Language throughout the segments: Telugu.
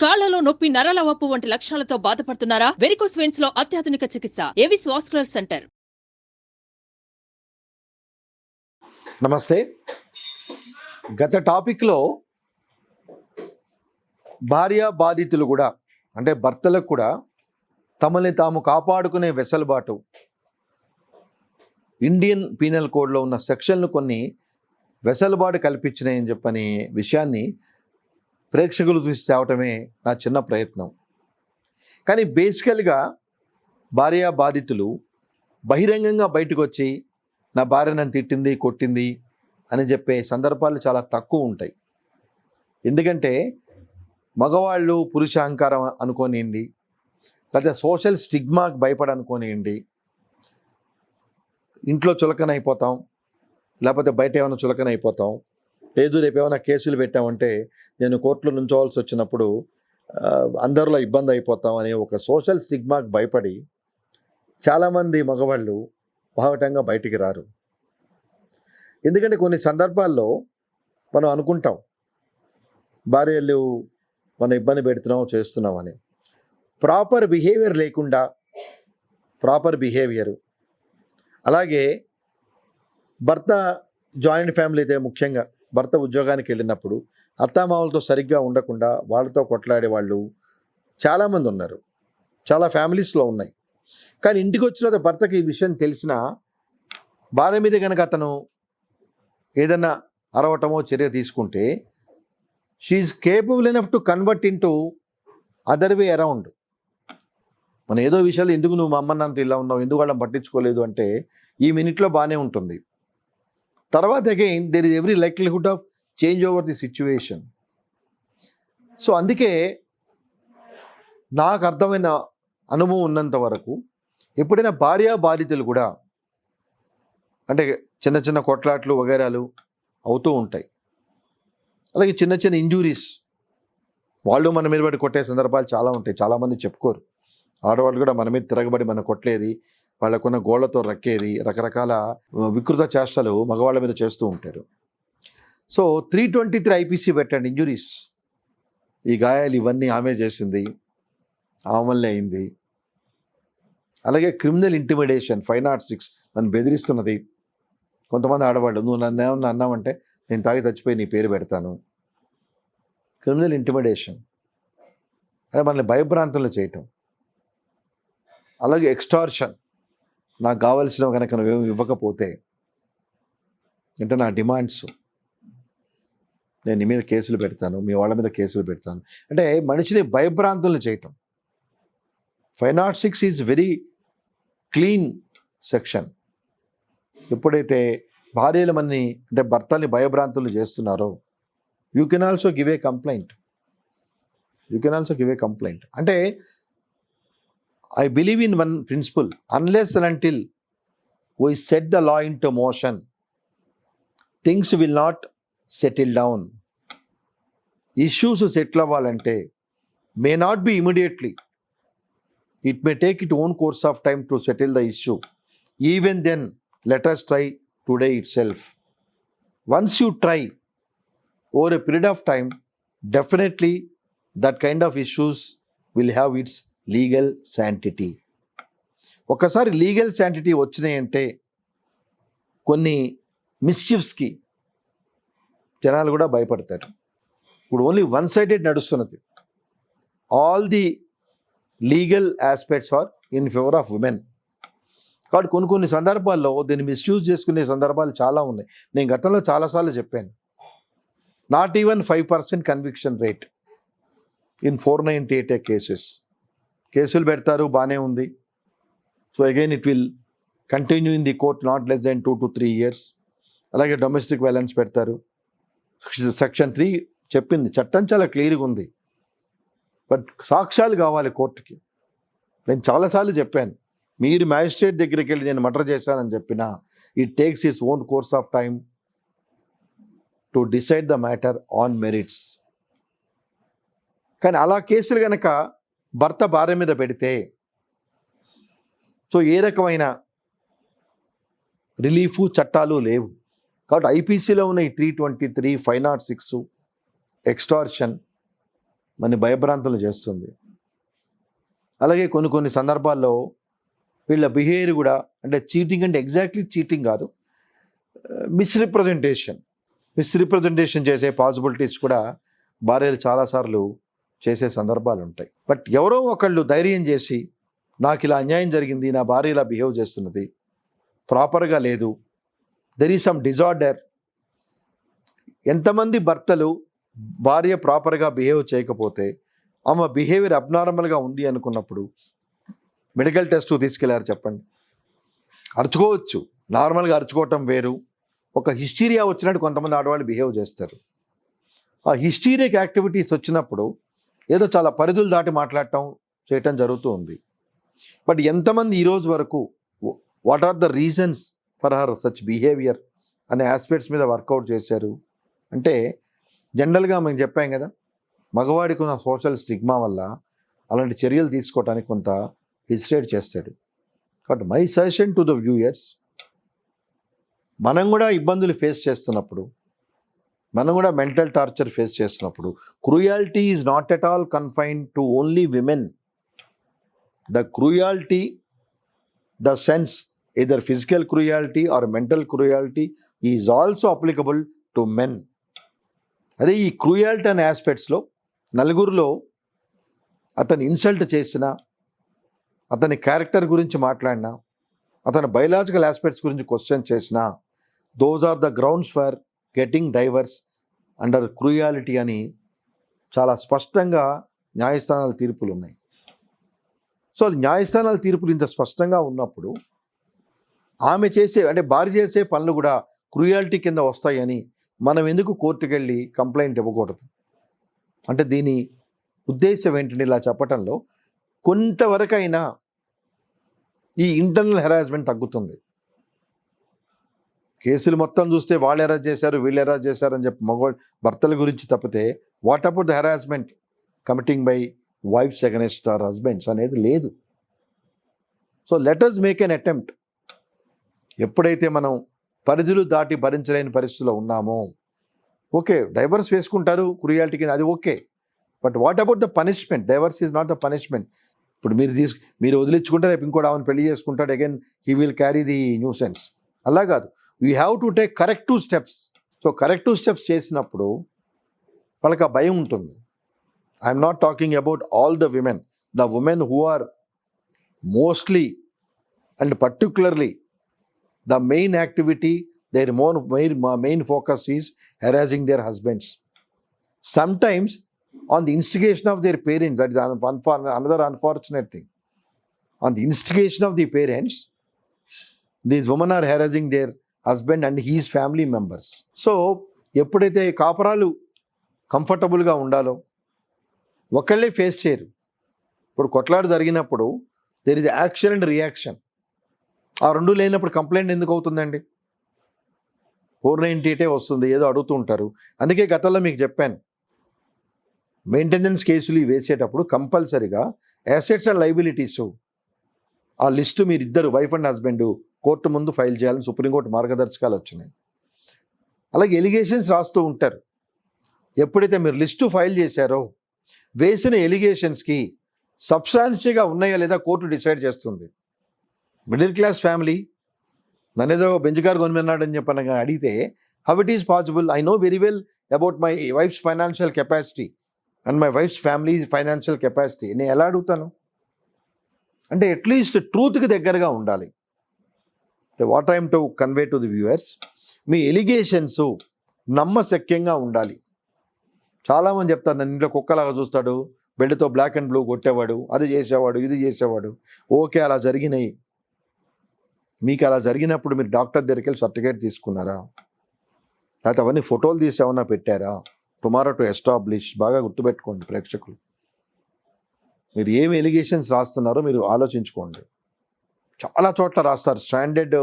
కాళ్ళలో నొప్పి నరాల వప్పు వంటి లక్షణాలతో బాధపడుతున్నారా? వెరికోస్ వెయిన్స్లో అత్యాధునిక చికిత్స ఏవిస్ వాస్కులర్ సెంటర్? నమస్తే. గత టాపిక్లో భార్య బాధితులు కూడా అంటే భర్తలకు కూడా తమల్ని తాము కాపాడుకునే వెసలుబాటు ఇండియన్ పీనల్ కోడ్లో ఉన్న సెక్షన్లు కొన్ని వెసలుబాటు కల్పించినాయని చెప్పని విషయాన్ని ప్రేక్షకులు చూసి తేవటమే నా చిన్న ప్రయత్నం. కానీ బేసికల్గా భార్య బాధితులు బహిరంగంగా బయటకు వచ్చి నా భార్య నన్ను తిట్టింది కొట్టింది అని చెప్పే సందర్భాలు చాలా తక్కువ ఉంటాయి. ఎందుకంటే మగవాళ్ళు పురుషాహంకారం అనుకోనియండి లేకపోతే సోషల్ స్టిగ్మాకి భయపడి అనుకోనియండి ఇంట్లో చులకన అయిపోతాం లేకపోతే బయట ఏమైనా చులకన అయిపోతాం లేదు రేపు ఏమైనా కేసులు పెట్టామంటే నేను కోర్టులో నుంచోవాల్సి వచ్చినప్పుడు అందరిలో ఇబ్బంది అయిపోతాం అనే ఒక సోషల్ స్టిగ్మాకి భయపడి చాలామంది మగవాళ్ళు బాహటంగా బయటికి రారు. ఎందుకంటే కొన్ని సందర్భాల్లో మనం అనుకుంటాం భార్యలు మనం ఇబ్బంది పెడుతున్నాం చేస్తున్నాం అని. ప్రాపర్ బిహేవియర్ లేకుండా ప్రాపర్ బిహేవియరు. అలాగే భర్త జాయింట్ ఫ్యామిలీ అయితే ముఖ్యంగా భర్త ఉద్యోగానికి వెళ్ళినప్పుడు అత్తామామలతో సరిగ్గా ఉండకుండా వాళ్ళతో కొట్లాడే వాళ్ళు చాలామంది ఉన్నారు. చాలా ఫ్యామిలీస్లో ఉన్నాయి. కానీ ఇంటికి వచ్చిన భర్తకి ఈ విషయం తెలిసినా భార్య మీద కనుక అతను ఏదన్నా అరవటమో చర్య తీసుకుంటే she capable enough to convert into other way around మన ఏదో విషయాలు ఎందుకు నువ్వు మా అమ్మ నాన్నతో ఇలా ఉన్నావు? ఎందుకు వాళ్ళని పట్టించుకోలేదు? అంటే ఈ మినిట్లో బాగానే ఉంటుంది. తర్వాత again there is every likelihood of change over the situation so అందుకే నాకు అర్థమైన అనుభవం ఉన్నంత వరకు ఎప్పుడైనా భార్యా బాధితులు కూడా అంటే చిన్న చిన్న కొట్లాట్లు వగేరాలు అవుతూ ఉంటాయి. అలాగే చిన్న చిన్న ఇంజురీస్ వాళ్ళు మన మీద పడి కొట్టే సందర్భాలు చాలా ఉంటాయి. చాలామంది చెప్పుకోరు. ఆడవాళ్ళు కూడా మన మీద తిరగబడి మన కొట్టలేది. వాళ్ళకున్న గోళ్ళతో రక్కేది రకరకాల వికృత చేష్టలు మగవాళ్ళ మీద చేస్తూ ఉంటారు. So three twenty three IPC పెట్టండి ఇంజురీస్. ఈ గాయాలు ఇవన్నీ ఆమె చేసింది ఆమె వల్లే అయింది. అలాగే criminal intimidation five nought six నన్ను బెదిరిస్తున్నది. కొంతమంది ఆడవాళ్ళు నువ్వు నన్ను ఏమన్నా అన్నావంటే నేను తాగి చచ్చిపోయి నీ పేరు పెడతాను. Criminal intimidation. అంటే మనల్ని భయభ్రాంతంలో చేయటం. అలాగే ఎక్స్టార్షన్. నాకు కావలసినవి కనుక నువ్వేమి ఇవ్వకపోతే అంటే నా డిమాండ్స్. నేను నీ మీద కేసులు పెడతాను మీ వాళ్ళ మీద కేసులు పెడతాను. అంటే మనిషిని భయభ్రాంతులను చేయటం. Five nought six is very clean section. ఎప్పుడైతే భార్యలు మన్ని అంటే భర్తల్ని భయభ్రాంతులు చేస్తున్నారో you can also give a complaint. You can also give a complaint. అంటే I believe in one principle unless and until we set the law into motion things will not settle down issues settle అవ్వాలంటే may not be immediately it may take it own course of time to settle the issue even then let us try today itself once you try over a period of time definitely that kind of issues will have its legal sanctity. ఒకసారి లీగల్ శాంటిటీ వచ్చినాయంటే కొన్ని మిస్చిఫ్స్కి జనాలు కూడా భయపడతారు. ఇప్పుడు ఓన్లీ వన్ సైడెడ్ నడుస్తున్నది. All the legal aspects are in favour of women. కాబట్టి కొన్ని కొన్ని సందర్భాల్లో దీన్ని మిస్యూజ్ చేసుకునే సందర్భాలు చాలా ఉన్నాయి. నేను గతంలో చాలాసార్లు చెప్పాను. Not even five percent conviction rate in four ninety eight cases. కేసులు పెడతారు బాగానే ఉంది. So again it will continue in the court not less than two to three years అలాగే డొమెస్టిక్ వైలెన్స్ పెడతారు. సెక్షన్ త్రీ చెప్పింది చట్టం చాలా క్లియర్గా ఉంది. బట్ సాక్ష్యాలు కావాలి కోర్టుకి. నేను చాలాసార్లు చెప్పాను మీరు మ్యాజిస్ట్రేట్ దగ్గరికి వెళ్ళి నేను మర్డర్ చేశానని చెప్పిన it takes is own course of time to decide the matter on merits కానీ అలా కేసులు కనుక భర్త భార్య మీద పెడితే సో ఏ రకమైన రిలీఫ్ చట్టాలు లేవు. కాబట్టి ఐపీసీలో ఉన్న ఈ three twenty three five nought six extortion మన భయభ్రాంతులు చేస్తుంది. అలాగే కొన్ని కొన్ని సందర్భాల్లో వీళ్ళ బిహేవియర్ కూడా అంటే చీటింగ్ అంటే ఎగ్జాక్ట్లీ చీటింగ్ కాదు మిస్రిప్రజెంటేషన్. మిస్రిప్రజెంటేషన్ చేసే పాసిబిలిటీస్ కూడా భార్యలు చాలాసార్లు చేసే సందర్భాలు ఉంటాయి బట్ ఎవరో ఒకళ్ళు ధైర్యం చేసి నాకు ఇలా అన్యాయం జరిగింది నా భార్య ఇలా బిహేవ్ చేస్తున్నది ప్రాపర్గా లేదు దెర్ ఈ సమ్ డిజార్డర్ ఎంతమంది భర్తలు భార్య ప్రాపర్గా బిహేవ్ చేయకపోతే ఆమె బిహేవియర్ అబ్నార్మల్గా ఉంది అనుకున్నప్పుడు మెడికల్ టెస్ట్ తీసుకెళ్ళారు చెప్పండి. అరుచుకోవచ్చు. నార్మల్గా అరుచుకోవటం వేరు. ఒక హిస్టీరియా వచ్చినట్టు కొంతమంది ఆడవాళ్ళు బిహేవ్ చేస్తారు. ఆ హిస్టీరియక్ యాక్టివిటీస్ వచ్చినప్పుడు ఏదో చాలా పరిధులు దాటి మాట్లాడటం చేయటం జరుగుతూ ఉంది. బట్ ఎంతమంది ఈరోజు వరకు what are the reasons for her such behaviour అనే ఆస్పెక్ట్స్ మీద వర్కౌట్ చేశారు? అంటే జనరల్గా మేము చెప్పాం కదా మగవాడికి ఉన్న సోషల్ స్టిగ్మా వల్ల అలాంటి చర్యలు తీసుకోవడానికి కొంత హిస్టరేట్ చేస్తాడు. కాబట్టి my suggestion to the viewers మనం కూడా ఇబ్బందులు ఫేస్ చేస్తున్నప్పుడు మనం కూడా మెంటల్ టార్చర్ ఫేస్ చేస్తున్నప్పుడు cruelty is not at all confined to only women the cruelty the sense either physical cruelty or mental cruelty is also applicable to men అదే ఈ క్రూయాలిటీ అనే ఆస్పెక్ట్స్లో నలుగురిలో అతను ఇన్సల్ట్ చేసిన అతని క్యారెక్టర్ గురించి మాట్లాడినా అతని బయలాజికల్ ఆస్పెక్ట్స్ గురించి క్వశ్చన్ చేసిన those are the grounds for getting divorce under cruelty అని చాలా స్పష్టంగా న్యాయస్థానాల తీర్పులు ఉన్నాయి సో న్యాయస్థానాల తీర్పులు ఇంత స్పష్టంగా ఉన్నప్పుడు ఆమె చేసే అంటే భార్య చేసే పనులు కూడా క్రూయాలిటీ కింద వస్తాయని మనం ఎందుకు కోర్టుకు వెళ్ళి కంప్లైంట్ ఇవ్వకూడదు? అంటే దీని ఉద్దేశం ఏంటంటే ఇలా చెప్పటంలో కొంతవరకైనా ఈ ఇంటర్నల్ హెరాస్మెంట్ తగ్గుతుంది. కేసులు మొత్తం చూస్తే వాళ్ళు ఎరా చేశారు వీళ్ళు ఎరా చేశారు అని చెప్పి మగ భర్తల గురించి తప్పితే what about the harassment committing by wives against our husbands అనేది లేదు. So let us make an attempt ఎప్పుడైతే మనం పరిధులు దాటి భరించలేని పరిస్థితిలో ఉన్నామో ఓకే డైవర్స్ వేసుకుంటారు క్రుయాలిటీ కింద అది okay. But what about the punishment divorce is not the punishment ఇప్పుడు మీరు తీసు మీరు వదిలించుకుంటే రేపు ఇంకోటి ఆమెను పెళ్ళి చేసుకుంటాడు again he will carry the new sense అలా కాదు. We have to take corrective steps so corrective steps చేసినప్పుడు వాళ్ళకి ఆ భయం ఉంటుంది. I'm not talking about all the women the women who are mostly and particularly the main activity their mon main ma main focus is harassing their husbands some times on the instigation of their parents that is unfor another unfortunate thing on the instigation of the parents these women are harassing their husband and his family members. So ఎప్పుడైతే కాపురాలు కంఫర్టబుల్గా ఉండాలో ఒకళ్ళే ఫేస్ చేయరు. ఇప్పుడు కొట్లాడు జరిగినప్పుడు there is action and reaction ఆ రెండు లేనప్పుడు కంప్లైంట్ ఎందుకు అవుతుందండి? ఫోర్ నైంటీ ఎయిటే వస్తుంది ఏదో అడుగుతూ ఉంటారు. అందుకే గతంలో మీకు చెప్పాను. మెయింటెనెన్స్ కేసులు ఇవి వేసేటప్పుడు కంపల్సరిగా అసెట్స్ అండ్ లైబిలిటీస్ ఆ లిస్టు మీరు ఇద్దరు వైఫ్ అండ్ హస్బెండ్ కోర్టు ముందు ఫైల్ చేయాలని సుప్రీంకోర్టు మార్గదర్శకాలు వచ్చినాయి. అలాగే ఎలిగేషన్స్ రాస్తూ ఉంటారు. ఎప్పుడైతే మీరు లిస్టు ఫైల్ చేశారో వేసిన ఎలిగేషన్స్కి సబ్స్టాన్షియల్గా ఉన్నాయా లేదా కోర్టు డిసైడ్ చేస్తుంది. మిడిల్ క్లాస్ ఫ్యామిలీ నన్నేదో ఏదో కార్ కొనిమన్నాడని చెప్పని అడిగితే how it is possible? I know very well about my wife's financial capacity and my wife's family financial capacity. నేను ఎలా అడుగుతాను? అంటే అట్లీస్ట్ ట్రూత్కి దగ్గరగా ఉండాలి. What aim to convey to the viewers me allegations నమ్మశక్యంగా ఉండాలి. చాలామంది చెప్తారు నన్ను ఇంట్లో కుక్కలాగా చూస్తాడు బెల్ట్తో బ్లాక్ అండ్ బ్లూ కొట్టేవాడు అది చేసేవాడు ఇది చేసేవాడు. ఓకే అలా జరిగినాయి. మీకు అలా జరిగినప్పుడు మీరు డాక్టర్ దగ్గరికి వెళ్ళి సర్టిఫికేట్ తీసుకున్నారా? లేకపోతే అవన్నీ ఫోటోలు తీసి ఏమన్నా పెట్టారా? టుమారో టు ఎస్టాబ్లిష్ బాగా గుర్తుపెట్టుకోండి ప్రేక్షకులు. మీరు ఏమి ఎలిగేషన్స్ రాస్తున్నారో మీరు ఆలోచించుకోండి. చాలా చోట్ల రాస్తారు. స్టాండర్డ్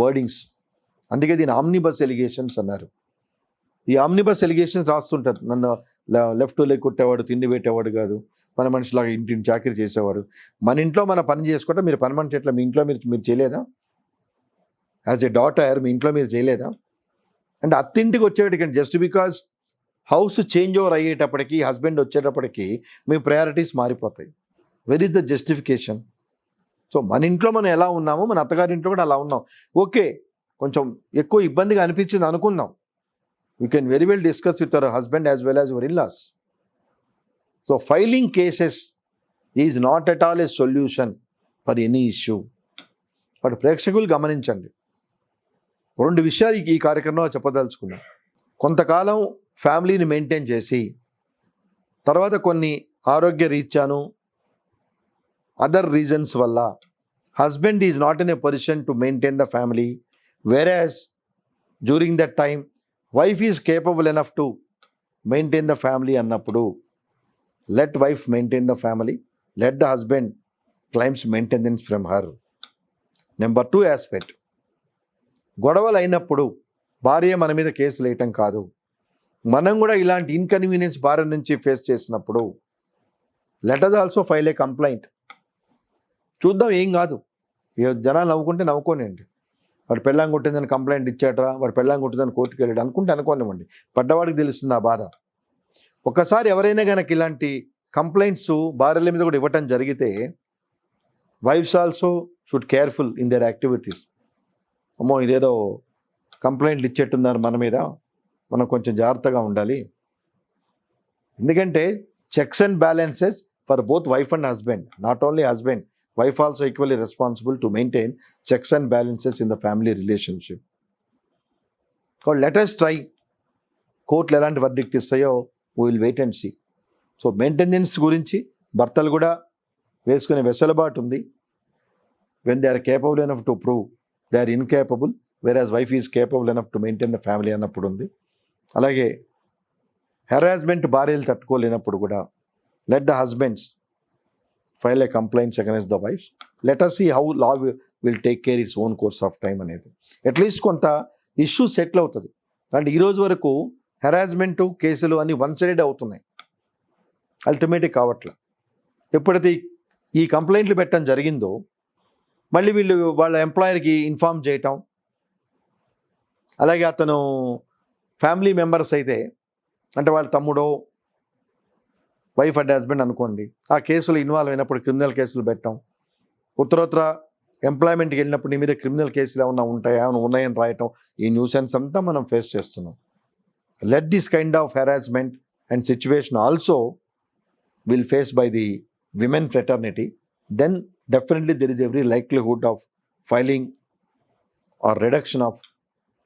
వర్డింగ్స్ అందుకే దీని ఆమ్నిబస్ ఎలిగేషన్స్ అన్నారు. ఈ ఆమ్నిబస్ ఎలిగేషన్స్ రాస్తుంటారు. నన్ను లెఫ్ట్ లెగ్ కొట్టేవాడు తిండి పెట్టేవాడు కాదు. మన మనిషిలాగా ఇంటిని చాకరీ చేసేవాడు. మన ఇంట్లో మన పని చేసుకుంటే మీరు పని మనిషి ఎట్లా మీ ఇంట్లో మీరు మీరు చేయలేదా? యాజ్ ఎ డాటర్ మీ ఇంట్లో మీరు చేయలేదా? అంటే అత్తింటికి వచ్చేటికండి just because house change over అయ్యేటప్పటికి హస్బెండ్ వచ్చేటప్పటికి మీ ప్రయారిటీస్ మారిపోతాయి. Where is the justification so మన ఇంట్లో మనం ఎలా ఉన్నామో మన అత్తగారి ఇంట్లో కూడా అలా ఉన్నాం. ఓకే కొంచెం ఎక్కువ ఇబ్బందిగా అనిపించింది అనుకుందాం. You can very well discuss with our husband as well as your in laws so filing cases is not at all a solution for any issue but ప్రేక్షకులు గమనించండి. రెండు విషయాలు ఈ- ఈ కార్యక్రమంలో చెప్పదలుచుకున్నాం. కొంతకాలం ఫ్యామిలీని మెయింటైన్ చేసి తర్వాత కొన్ని ఆరోగ్య రీత్యాను అదర్ రీజన్స్ వల్ల husband is not in a position to maintain the family whereas during that time wife is capable enough to maintain the family అన్నప్పుడు let wife maintain the family let the husband claims maintenance from her number two aspect గొడవలు అయినప్పుడు భార్య మన మీద కేసులు వేయటం కాదు. మనం కూడా ఇలాంటి ఇన్కన్వీనియన్స్ భార్య నుంచి ఫేస్ చేసినప్పుడు let her also file a complaint చూద్దాం ఏం కాదు. జనాలు నవ్వుకుంటే నవ్వుకోనండి వాడు పెళ్ళాం కొట్టిందని కంప్లైంట్ ఇచ్చాడరా వాడు పెళ్ళాం కొట్టిందని కోర్టుకు వెళ్ళాడు అనుకుంటే అనుకోనివ్వండి. పడ్డవాడికి తెలుస్తుంది ఆ బాధ. ఒకసారి ఎవరైనా కనుక ఇలాంటి కంప్లైంట్స్ భార్యల మీద కూడా ఇవ్వటం జరిగితే wives also should careful in their activities అమ్మో ఇదేదో కంప్లైంట్లు ఇచ్చేట్టున్నారు మన మీద. మనం కొంచెం జాగ్రత్తగా ఉండాలి. ఎందుకంటే checks and balances for both wife and husband not only husband wife also equally responsible to maintain checks and balances in the family relationship let us try కోర్టులు ఎలాంటి verdict ఇస్తాయో will wait and see so maintenance గురించి భర్తలు కూడా వేసుకునే వెసులుబాటు ఉంది when they are capable enough to prove they are incapable whereas wife is capable enough to maintain the family అన్నప్పుడు ఉంది అలాగే హెరాస్మెంట్ భార్యలు తట్టుకోలేనప్పుడు కూడా let the husbands file a complaints against the wife let us see how law will take care its own course of time అనేది అట్లీస్ట్ కొంత ఇష్యూ సెటిల్ అవుతుంది. అంటే ఈరోజు వరకు హెరాస్మెంటు కేసులు అన్ని వన్ సైడెడ్ అవుతున్నాయి. అల్టిమేట్గా కావట్లే. ఎప్పుడైతే ఈ- ఈ కంప్లైంట్లు పెట్టడం జరిగిందో మళ్ళీ వీళ్ళు వాళ్ళ ఎంప్లాయర్కి ఇన్ఫామ్ చేయటం అలాగే అతను ఫ్యామిలీ మెంబర్స్ అయితే అంటే వాళ్ళ తమ్ముడో వైఫ్ అండ్ హస్బెండ్ అనుకోండి ఆ కేసులు ఇన్వాల్వ్ అయినప్పుడు క్రిమినల్ కేసులు పెట్టడం ఉత్తరోత్తర ఎంప్లాయ్మెంట్కి వెళ్ళినప్పుడు నీ మీద క్రిమినల్ కేసులు ఏమైనా ఉంటాయా? ఏమైనా ఉన్నాయని రాయటం. ఈ న్యూసెన్స్ అంతా మనం ఫేస్ చేస్తున్నాం. Let this kind of harassment and situation also will face by the women fraternity then definitely there is every likelihood of filing or reduction of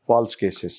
false cases